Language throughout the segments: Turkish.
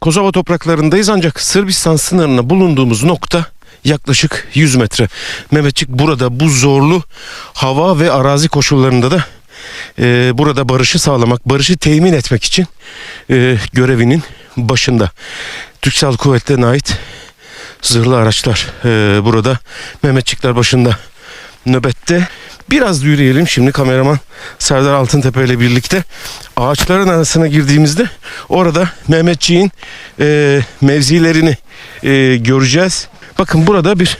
Kosova topraklarındayız ancak Sırbistan sınırına bulunduğumuz nokta yaklaşık 100 metre. Mehmetçik burada bu zorlu hava ve arazi koşullarında da e, burada barışı sağlamak, barışı temin etmek için e, görevinin başında. Türk Silahlı Kuvvetleri'ne ait zırhlı araçlar e, burada Mehmetçikler başında nöbette. Biraz yürüyelim şimdi kameraman Serdar Altıntepe ile birlikte ağaçların arasına girdiğimizde orada Mehmetçiğin e, mevzilerini e, göreceğiz. Bakın burada bir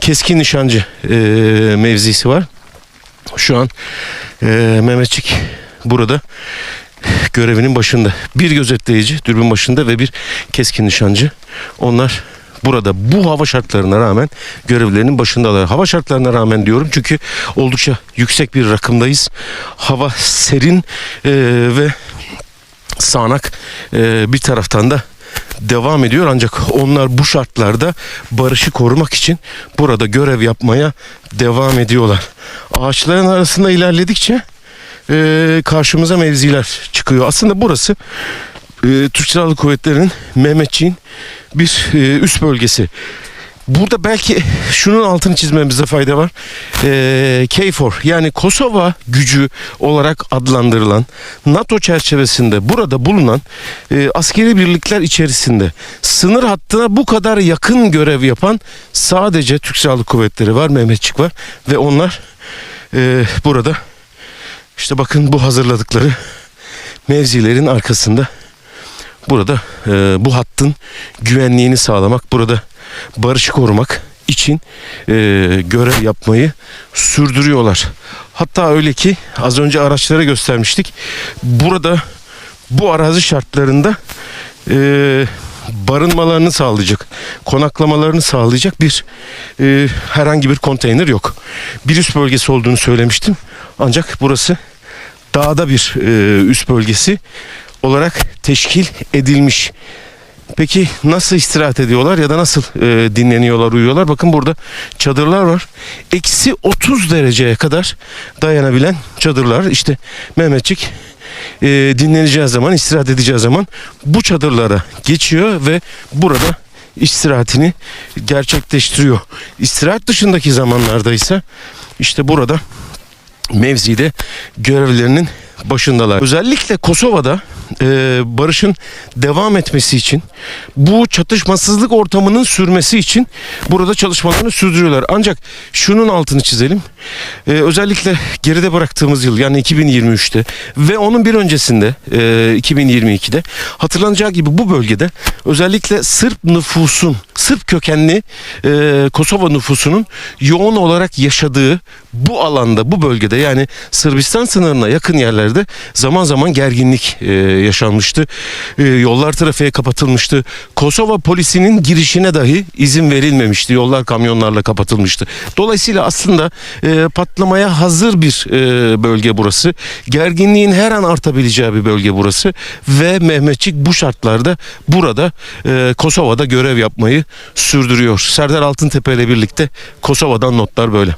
keskin nişancı e, mevzisi var. Şu an e, Mehmetçik burada görevinin başında. Bir gözetleyici dürbün başında ve bir keskin nişancı. Onlar burada bu hava şartlarına rağmen görevlerinin başındalar. Hava şartlarına rağmen diyorum çünkü oldukça yüksek bir rakımdayız. Hava serin e, ve sağanak e, bir taraftan da devam ediyor ancak onlar bu şartlarda barışı korumak için burada görev yapmaya devam ediyorlar. Ağaçların arasında ilerledikçe e, karşımıza mevziler çıkıyor. Aslında burası e, Türk Silahlı Kuvvetleri'nin Mehmetçiğin bir e, üst bölgesi. Burada belki şunun altını çizmemizde fayda var. Ee, KFOR yani Kosova gücü olarak adlandırılan NATO çerçevesinde burada bulunan e, askeri birlikler içerisinde sınır hattına bu kadar yakın görev yapan sadece Türk Silahlı Kuvvetleri var, Mehmetçik var ve onlar e, burada işte bakın bu hazırladıkları mevzilerin arkasında burada e, bu hattın güvenliğini sağlamak, burada barışı korumak için e, görev yapmayı sürdürüyorlar. Hatta öyle ki az önce araçlara göstermiştik. Burada bu arazi şartlarında e, barınmalarını sağlayacak, konaklamalarını sağlayacak bir e, herhangi bir konteyner yok. Bir üst bölgesi olduğunu söylemiştim. Ancak burası dağda bir e, üst bölgesi olarak teşkil edilmiş. Peki nasıl istirahat ediyorlar ya da nasıl e, dinleniyorlar, uyuyorlar? Bakın burada çadırlar var. Eksi 30 dereceye kadar dayanabilen çadırlar. İşte Mehmetçik e, dinleneceği zaman, istirahat edeceği zaman bu çadırlara geçiyor ve burada istirahatini gerçekleştiriyor. İstirahat dışındaki zamanlarda ise işte burada mevzide görevlerinin başındalar. Özellikle Kosova'da e, barışın devam etmesi için bu çatışmasızlık ortamının sürmesi için burada çalışmalarını sürdürüyorlar. Ancak şunun altını çizelim. E, özellikle geride bıraktığımız yıl yani 2023'te ve onun bir öncesinde e, 2022'de hatırlanacağı gibi bu bölgede özellikle Sırp nüfusun, Sırp kökenli e, Kosova nüfusunun yoğun olarak yaşadığı bu alanda, bu bölgede yani Sırbistan sınırına yakın yerlerde zaman zaman gerginlik e, yaşanmıştı. E, yollar trafiğe kapatılmıştı. Kosova polisinin girişine dahi izin verilmemişti. Yollar kamyonlarla kapatılmıştı. Dolayısıyla aslında e, patlamaya hazır bir e, bölge burası. Gerginliğin her an artabileceği bir bölge burası ve Mehmetçik bu şartlarda burada e, Kosova'da görev yapmayı sürdürüyor. Serdar Altıntepe ile birlikte Kosova'dan notlar böyle.